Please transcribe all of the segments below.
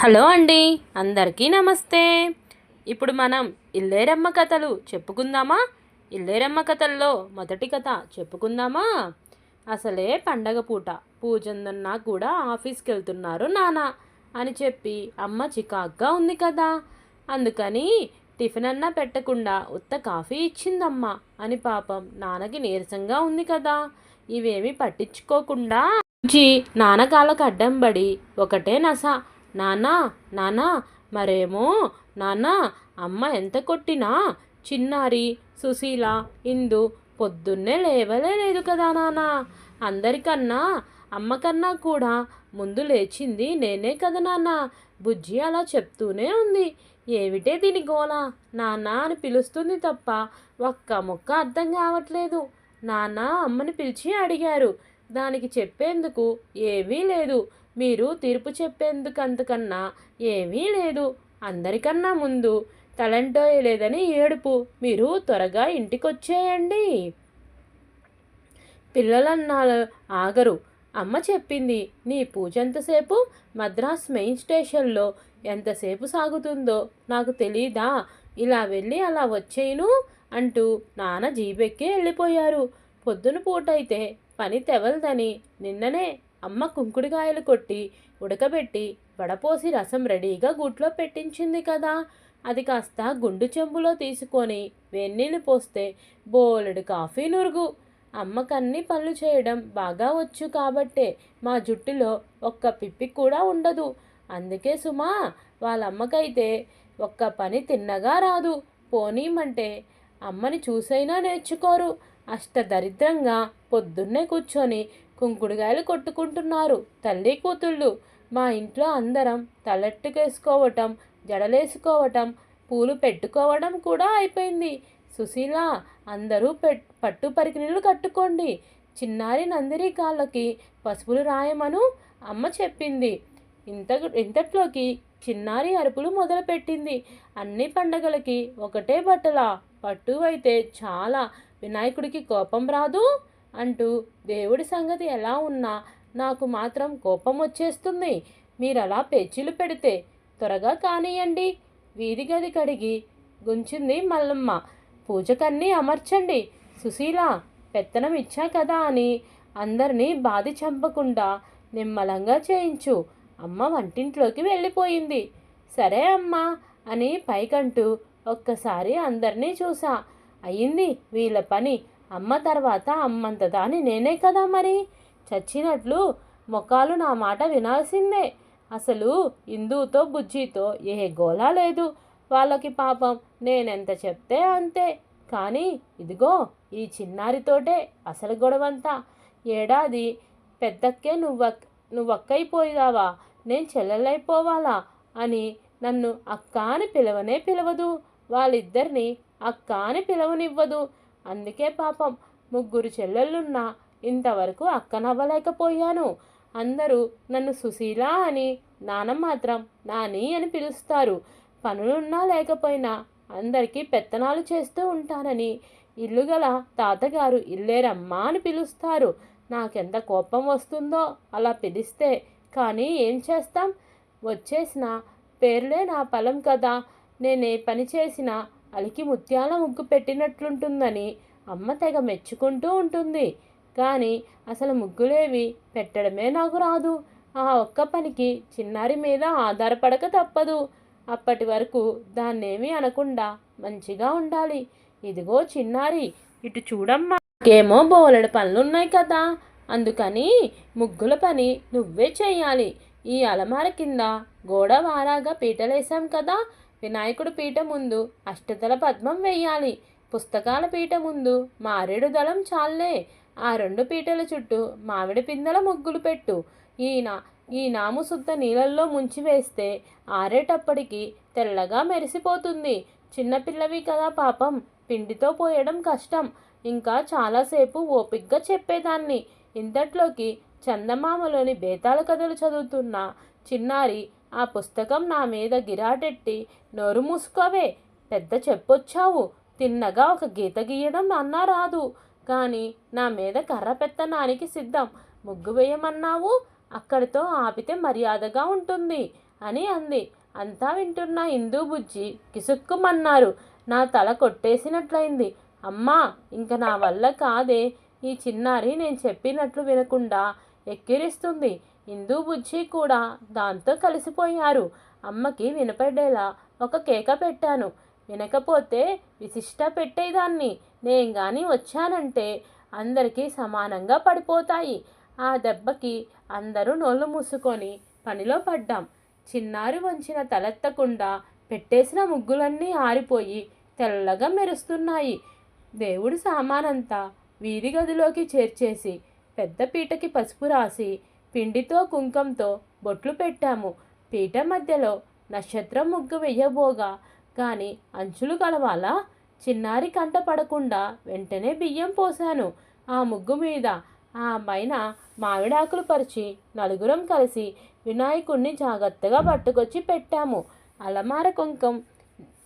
Hello అండి అందరికీ నమస్తే. ఇప్పుడు మనం ఇల్లేరమ్మ కథలు చెప్పుకుందామా? ఇల్లేరమ్మ కథల్లో మొదటి కథ చెప్పుకుందామా? అసలే పండగ పూట పూజందన్నా కూడా ఆఫీస్కి వెళ్తున్నారు నాన్న అని చెప్పి అమ్మ చికాగ్గా ఉంది కదా. అందుకని టిఫిన్ అన్నా పెట్టకుండా ఉత్త కాఫీ ఇచ్చిందమ్మ అని పాపం నాన్నకి నీరసంగా ఉంది కదా. ఇవేమీ పట్టించుకోకుండా నాన్నకాలకు నాన్నకాళ్ళకు అడ్డం పడి ఒకటే నస నానా నానా మరేమో? నానా అమ్మ ఎంత కొట్టినా? చిన్నారి సుశీల ఇందు పొద్దున్నే లేవలే లేదు కదా నాన్న. అందరికన్నా అమ్మకన్నా కూడా ముందు లేచింది నేనే కదా నాన్న. బుజ్జి అలా చెప్తూనే ఉంది. ఏమిటే దీని గోల? నాన్న అని పిలుస్తుంది తప్ప ఒక్క ముక్క అర్థం కావట్లేదు. నాన్న అమ్మని పిలిచి అడిగారు. దానికి చెప్పేందుకు ఏమీ లేదు. మీరు తీర్పు చెప్పేందుకు అంతకన్నా ఏమీ లేదు. అందరికన్నా ముందు తలంటో లేదని ఏడుపు. మీరు త్వరగా ఇంటికొచ్చేయండి. పిల్లలన్నాలు ఆగరు. అమ్మ చెప్పింది నీ పూజ ఎంతసేపు? మద్రాస్ మెయిన్ స్టేషన్లో ఎంతసేపు సాగుతుందో నాకు తెలీదా? ఇలా వెళ్ళి అలా వచ్చేయను? అంటూ నాన్న జీబెక్కి వెళ్ళిపోయారు. పొద్దున పూటైతే పని తెవలదని నిన్ననే అమ్మ కుంకుడుకాయలు కొట్టి ఉడకబెట్టి వడపోసి రసం రెడీగా గుట్లో పెట్టించింది కదా. అది కాస్త గుండు చెంబులో తీసుకొని వెన్నీళ్ళు పోస్తే బోలెడు కాఫీ నురుగు. అమ్మకన్నీ పనులు చేయడం బాగా వచ్చు కాబట్టే మా జుట్టులో ఒక్క పిప్పి కూడా ఉండదు. అందుకే సుమా వాళ్ళ అమ్మకైతే ఒక్క పని తిన్నగా రాదు. పోనీమంటే అమ్మని చూసైనా నేర్చుకోరు. అష్ట దరిద్రంగా పొద్దున్నే కూర్చొని కుంకుడుగాయలు కొట్టుకుంటున్నారు. తల్లి కూతుళ్ళు మా ఇంట్లో అందరం తలెట్టుకేసుకోవటం జడలేసుకోవటం పూలు పెట్టుకోవడం కూడా అయిపోయింది. సుశీల అందరూ పెట్ పట్టు పరికిణీలు కట్టుకోండి. చిన్నారి నందిరి కాళ్ళకి పసుపులు రాయమను అమ్మ చెప్పింది. ఇంత ఇంతట్లోకి చిన్నారి అరుపులు మొదలుపెట్టింది. అన్ని పండగలకి ఒకటే బట్టలా. పట్టు అయితే చాలా. వినాయకుడికి కోపం రాదు. అంటూ దేవుడి సంగతి ఎలా ఉన్నా నాకు మాత్రం కోపం వచ్చేస్తుంది. మీరు అలా పేచీలు పెడితే త్వరగా కానియండి వీధి గది కడిగి గుంచింది మల్లమ్మ. పూజకన్నీ అమర్చండి. సుశీల పెత్తనం ఇచ్చా కదా అని అందరినీ బాధి చంపకుండా నిమ్మలంగా చేయించు. అమ్మ వంటింట్లోకి వెళ్ళిపోయింది. సరే అమ్మా అని పైకంటూ ఒక్కసారి అందరినీ చూసా. అయింది వీళ్ళ పని. అమ్మ తర్వాత అమ్మంత దాని నేనే కదా మరి. చచ్చినట్లు మొఖాలు నా మాట వినాల్సిందే. అసలు ఇందుతో బుజ్జితో ఏ గోలా లేదు. వాళ్ళకి పాపం నేనెంత చెప్తే అంతే. కానీ ఇదిగో ఈ చిన్నారితోటే అసలు గొడవంతా. ఏడాది పెద్దక్కే నువ్వక్ నువ్వక్కైపోయావా నేను చెల్లెలైపోవాలా అని నన్ను అక్క అని పిలవనే పిలవదు. వాళ్ళిద్దరిని అక్క అని పిలవనివ్వదు. అందుకే పాపం ముగ్గురు చెల్లెళ్ళున్నా ఇంతవరకు అక్కనవ్వలేకపోయాను. అందరూ నన్ను సుశీల అని నాన్న మాత్రం నాని అని పిలుస్తారు. పనులున్నా లేకపోయినా అందరికీ పెత్తనాలు చేస్తూ ఉంటానని ఇల్లు గల తాతగారు ఇల్లేరమ్మా అని పిలుస్తారు. నాకెంత కోపం వస్తుందో అలా పిలిస్తే కానీ ఏం చేస్తాం? వచ్చేసిన పేర్లే నా పొలం కదా. నేనే పని చేసినా అలికి ముత్యాల ముగ్గు పెట్టినట్లుంటుందని అమ్మ తెగ మెచ్చుకుంటూ ఉంటుంది. కానీ అసలు ముగ్గులేవి పెట్టడమే నాకు రాదు. ఆ ఒక్క పనికి చిన్నారి మీద ఆధారపడక తప్పదు. అప్పటి వరకు దాన్నేమీ అనకుండా మంచిగా ఉండాలి. ఇదిగో చిన్నారి ఇటు చూడమ్మా. ఏమో బోలెడు పనులున్నాయి కదా. అందుకని ముగ్గుల పని నువ్వే చెయ్యాలి. ఈ అలమార కింద గోడ వారాగా పీటలేసాం కదా. వినాయకుడు పీట ముందు అష్టదళ పద్మం వెయ్యాలి. పుస్తకాల పీట ముందు మారేడు దళం చాలే ఆ రెండు పీటల చుట్టూ మామిడి పిందెల ముగ్గులు పెట్టు. ఈయన ఈ నాము శుద్ధ నీళ్ళల్లో ముంచి వేస్తే ఆరేటప్పటికి తెల్లగా మెరిసిపోతుంది. చిన్నపిల్లవి కదా పాపం. పిండితో పోయడం కష్టం. ఇంకా చాలాసేపు ఓపిగ్గా చెప్పేదాన్ని. ఇంతట్లోకి చందమామలోని బేతాల కథలు చదువుతున్న చిన్నారి ఆ పుస్తకం నా మీద గిరాటెట్టి నోరు మూసుకోవే పెద్ద చెప్పొచ్చావు తిన్నగా ఒక గీత గీయడం అన్నా రాదు కానీ నా మీద కర్ర పెత్తనానికి సిద్ధం. ముగ్గు వేయమన్నావు అక్కడితో ఆపితే మర్యాదగా ఉంటుంది అని అంది. అంతా వింటున్న ఇందు బుజ్జి కిసుక్కుమన్నారు. నా తల కొట్టేసినట్లయింది. అమ్మా ఇంక నా వల్ల కాదే. ఈ చిన్నారి నేను చెప్పినట్లు వినకుండా ఎక్కిరిస్తుంది. ఇందు బుజ్జి కూడా దాంతో కలిసిపోయారు. అమ్మకి వినపడేలా ఒక కేక పెట్టాను. వినకపోతే విశిష్ట పెట్టేదాన్ని. నేను కానీ వచ్చానంటే అందరికీ సమానంగా పడిపోతాయి. ఆ దెబ్బకి అందరూ నోళ్ళు మూసుకొని పనిలో పడ్డాం. చిన్నారి వంచిన తలెత్తకుండా పెట్టేసిన ముగ్గులన్నీ ఆరిపోయి తెల్లగా మెరుస్తున్నాయి. దేవుడి సామానంతా వీధి గదిలోకి చేర్చేసి పెద్ద పీటకి పసుపు రాసి పిండితో కుంకంతో బొట్లు పెట్టాము. పీట మధ్యలో నక్షత్రం ముగ్గు వెయ్యబోగా కానీ అంచులు కలవాలా? చిన్నారి కంట పడకుండా వెంటనే బియ్యం పోశాను. ఆ ముగ్గు మీద ఆ అమ్మాయిన మామిడాకులు పరిచి నలుగురం కలిసి వినాయకుణ్ణి జాగ్రత్తగా పట్టుకొచ్చి పెట్టాము. అలమార కుంకం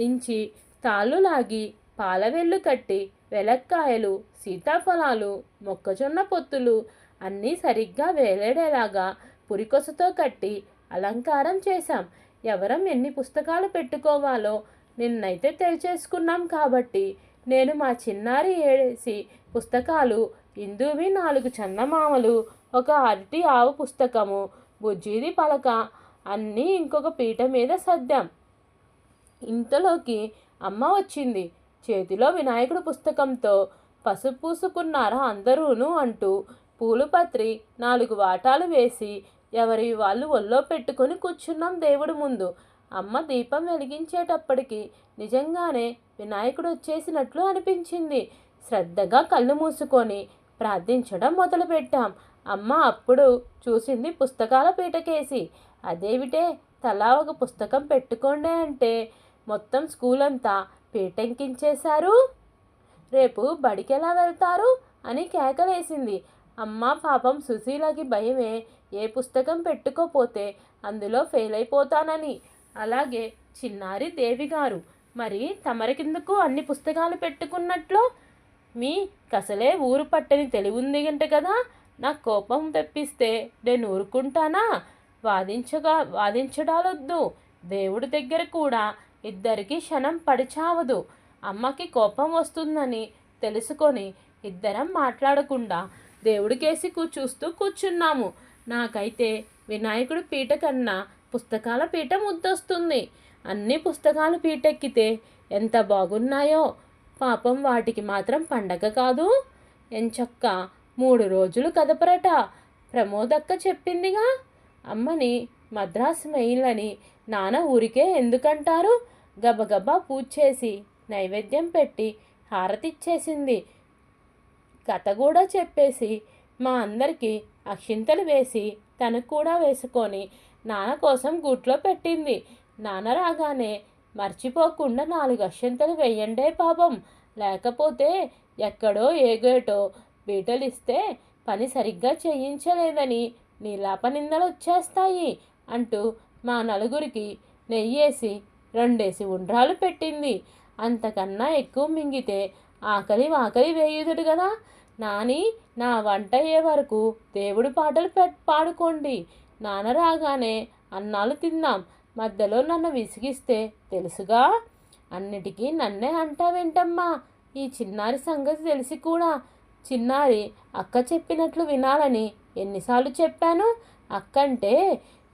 నుంచి తాళ్ళు లాగి పాలవెల్లు కట్టి వెలక్కాయలు సీతాఫలాలు మొక్కజొన్న పొత్తులు అన్నీ సరిగ్గా వేలేడేలాగా పురికొసతో కట్టి అలంకారం చేశాం. ఎవరం ఎన్ని పుస్తకాలు పెట్టుకోవాలో నిన్నైతే తెలిచేసుకున్నాం కాబట్టి నేను మా చిన్నారి ఏడేసి పుస్తకాలు ఇందువి నాలుగు చందమామలు ఒక అరటి ఆవు పుస్తకము బుజ్జీది పలక అన్నీ ఇంకొక పీట మీద సర్దాం. ఇంతలోకి అమ్మ వచ్చింది. చేతిలో వినాయకుడు పుస్తకంతో పసుపూసుకున్నారా అందరూను అంటూ పూలుపత్రి నాలుగు వాటాలు వేసి ఎవరి వాళ్ళు ఒళ్ళో పెట్టుకొని కూర్చున్నాం దేవుడి ముందు. అమ్మ దీపం వెలిగించేటప్పటికి నిజంగానే వినాయకుడు వచ్చేసినట్లు అనిపించింది. శ్రద్ధగా కళ్ళు మూసుకొని ప్రార్థించడం మొదలుపెట్టాం. అమ్మ అప్పుడు చూసింది పుస్తకాల పీటకేసి. అదేవిటే తలా ఒక పుస్తకం పెట్టుకోండి అంటే మొత్తం స్కూల్ అంతా పీటెంకించేశారు. రేపు బడికెలా వెళ్తారు? అని కేకలేసింది. అమ్మ పాపం సుశీలకి భయమే. ఏ పుస్తకం పెట్టుకోపోతే అందులో ఫెయిల్ అయిపోతానని అలాగే చిన్నారి దేవి గారు మరి తమరి కిందకు అన్ని పుస్తకాలు పెట్టుకున్నట్లు? మీ కసలే ఊరు పట్టని తెలివుంది గంట కదా? నాకు కోపం తెప్పిస్తే నేను ఊరుకుంటానా? వాదించగా వాదించడాలొద్దు. దేవుడి దగ్గర కూడా ఇద్దరికి క్షణం పడిచావదు. అమ్మకి కోపం వస్తుందని తెలుసుకొని ఇద్దరం మాట్లాడకుండా దేవుడికేసి చూస్తూ కూర్చున్నాము. నాకైతే వినాయకుడి పీట కన్నా పుస్తకాల పీట ముద్దొస్తుంది. అన్ని పుస్తకాలు పీటెక్కితే ఎంత బాగున్నాయో. పాపం వాటికి మాత్రం పండగ కాదు. ఎంచక్క మూడు రోజులు కదపరట. ప్రమోదక్క చెప్పిందిగా. అమ్మని మద్రాస్ మెయిన్లని నాన్న ఊరికే ఎందుకంటారు? గబగబా పూజ చేసి నైవేద్యం పెట్టి హారతిచ్చేసింది. కథ కూడా చెప్పేసి మా అందరికీ అక్షింతలు వేసి తనకు కూడా వేసుకొని నాన్న కోసం గుట్లో పెట్టింది. నాన్న రాగానే మర్చిపోకుండా నాలుగు అక్షింతలు వేయండే పాపం. లేకపోతే ఎక్కడో ఏగేటో బీటలిస్తే పని సరిగ్గా చేయించలేదని నీలాప నిందలు వచ్చేస్తాయి అంటూ మా నలుగురికి నెయ్యేసి రెండేసి ఉండ్రాలు పెట్టింది. అంతకన్నా ఎక్కువ మింగితే ఆకలి వాకలి వేయుదుడు కదా నాని నా వంట అయ్యే వరకు దేవుడు పాటలు పెట్ పాడుకోండి. నాన్న రాగానే అన్నాలు తిందాం. మధ్యలో నన్ను విసిగిస్తే తెలుసుగా? అన్నిటికీ నన్నే అంటావేంటమ్మా ఈ చిన్నారి సంగతి తెలిసి కూడా చిన్నారి అక్క చెప్పినట్లు వినాలని ఎన్నిసార్లు చెప్పాను? అక్కంటే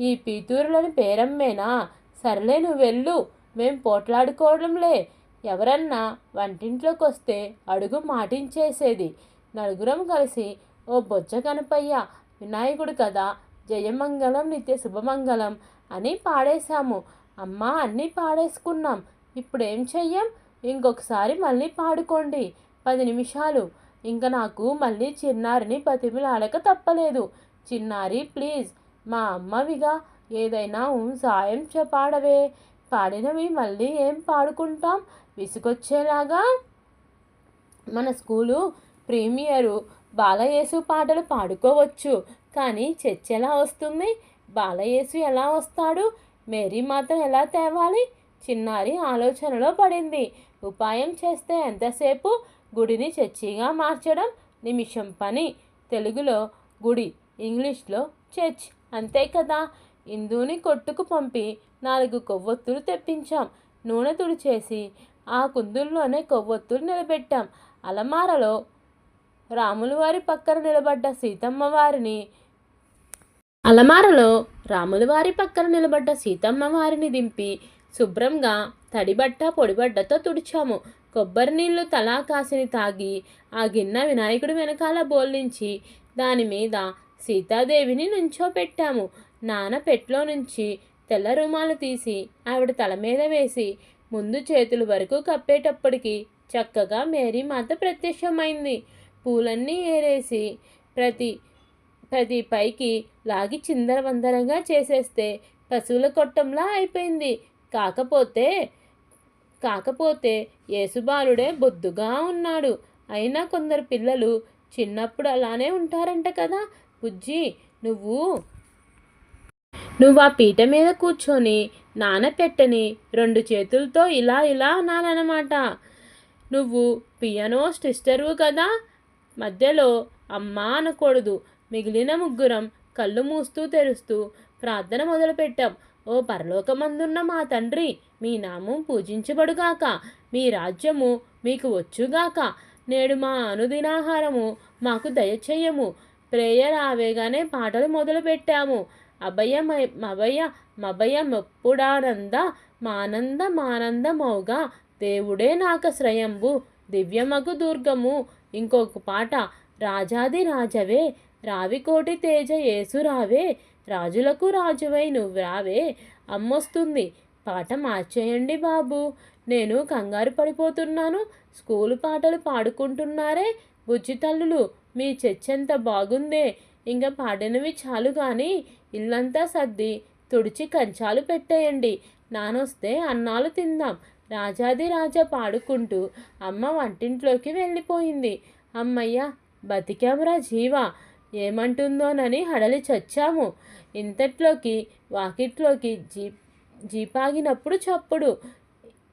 ఈ పీతూరులని పేరమ్మేనా? సర్లే నువ్వు వెళ్ళు మేం పోట్లాడుకోవడంలే. ఎవరన్నా వంటింట్లోకి వస్తే అడుగు మాటించేసేది. నలుగురం కలిసి ఓ బొజ్జ కనపయ్య వినాయకుడు కదా జయమంగళం నిత్య శుభమంగళం అని పాడేశాము. అమ్మ అన్నీ పాడేసుకున్నాం. ఇప్పుడేం చెయ్యం? ఇంకొకసారి మళ్ళీ పాడుకోండి. పది నిమిషాలు. ఇంకా నాకు మళ్ళీ చిన్నారిని బతిమిలాడక తప్పలేదు. చిన్నారి ప్లీజ్. మా అమ్మవిగా ఏదైనా సాయం పాడవే పాడినవి మళ్ళీ ఏం పాడుకుంటాం? విసుగొచ్చేలాగా? మన స్కూలు ప్రీమియరు. బాలయేసు పాటలు పాడుకోవచ్చు. కానీ చర్చ ఎలా వస్తుంది. బాలయేసు ఎలా వస్తాడు? మేరీ మాత్రం ఎలా తేవాలి? చిన్నారి ఆలోచనలో పడింది. ఉపాయం చేస్తే ఎంతసేపు? గుడిని చర్చిగా మార్చడం నిమిషం పని. తెలుగులో గుడి ఇంగ్లీష్లో చర్చ్. అంతే కదా? ఇందుని కొట్టుకు పంపి నాలుగు కొవ్వొత్తులు తెప్పించాం. నూనె తుడిచేసి ఆ కుందుల్లోనే కొవ్వొత్తులు నిలబెట్టాం. అలమారలో రాముల వారి పక్కన నిలబడ్డ సీతమ్మ వారిని అలమారలో రాముల వారి పక్కన నిలబడ్డ సీతమ్మ వారిని దింపి శుభ్రంగా తడిబట్ట పొడిబట్టతో తుడిచాము. కొబ్బరి నీళ్ళు తలా కాసిని తాగి ఆ గిన్నె వినాయకుడి వెనకాల బోల్లించి దాని మీద సీతాదేవిని నుంచోపెట్టాము నాన్న పెట్లో నుంచి తెల్ల రుమాలు తీసి ఆవిడ తల మీద వేసి ముందు చేతుల వరకు కప్పేటప్పటికి చక్కగా మేరీ మాత ప్రత్యక్షమైంది. పూలన్నీ ఏరేసి ప్రతి ప్రతి పైకి లాగి చిందరవందరగా చేసేస్తే పశువుల కొట్టంలా అయిపోయింది. కాకపోతే కాకపోతే యేసుబాలుడే బొద్దుగా ఉన్నాడు. అయినా కొందరు పిల్లలు చిన్నప్పుడు అలానే ఉంటారంట కదా. బుజ్జి నువ్వు? నువ్వు ఆ పీట మీద కూర్చొని నానపెట్టని రెండు చేతులతో ఇలా ఇలా అనాలన్నమాట. నువ్వు పియానో సిస్టర్వు కదా? మధ్యలో అమ్మా అనకూడదు. మిగిలిన ముగ్గురం కళ్ళు మూస్తూ తెరుస్తూ ప్రార్థన మొదలుపెట్టాం. ఓ పరలోకమందున్న మా తండ్రి మీ నామం పూజించబడుగాక మీ రాజ్యము మీకు వచ్చుగాక. నేడు మా అనుదినాహారము మాకు దయచేయము. ప్రేయర్ ఆవేగానే పాటలు మొదలుపెట్టాము. అభయ మభయ మభయ మెప్పుడానంద మానంద మానందమౌగా దేవుడే నాక శ్రయంబు దివ్యమగు దుర్గము. ఇంకొక పాట రాజాది రాజవే రావికోటి తేజ యేసురావే రాజులకు రాజువై నువ్వు రావే అమ్మొస్తుంది. పాట మార్చేయండి బాబు. నేను కంగారు పడిపోతున్నాను. స్కూలు పాటలు పాడుకుంటున్నారే బుజ్జి తల్లులు. మీ చర్చంత బాగుందే? ఇంకా పాడినవి చాలు కానీ ఇల్లంతా సర్ది తుడిచి కంచాలు పెట్టేయండి. నానొస్తే అన్నాలు తిందాం. రాజాది రాజా పాడుకుంటూ అమ్మ వంటింట్లోకి వెళ్ళిపోయింది. అమ్మయ్య బతికామురా జీవా ఏమంటుందోనని హడలి చచ్చాము. ఇంతట్లోకి వాకిట్లోకి జీ జీపాగినప్పుడు చప్పుడు.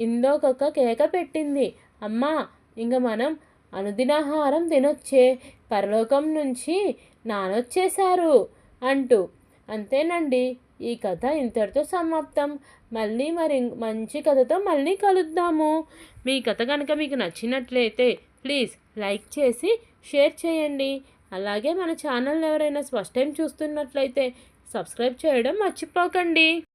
ఇందోకొక కేక పెట్టింది. అమ్మా ఇంక మనం అనుదినాహారం తినొచ్చే పరలోకం నుంచి నానొచ్చేశారు అంటూ. అంతేనండి ఈ కథ ఇంతటితో సమాప్తం. మళ్ళీ మరి మంచి కథతో మళ్ళీ కలుద్దాము. మీ కథ కనుక మీకు నచ్చినట్లయితే ప్లీజ్ లైక్ చేసి షేర్ చేయండి. అలాగే మన ఛానల్ ఎవరైనా ఫస్ట్ టైం చూస్తున్నట్లయితే సబ్స్క్రైబ్ చేయడం మర్చిపోకండి.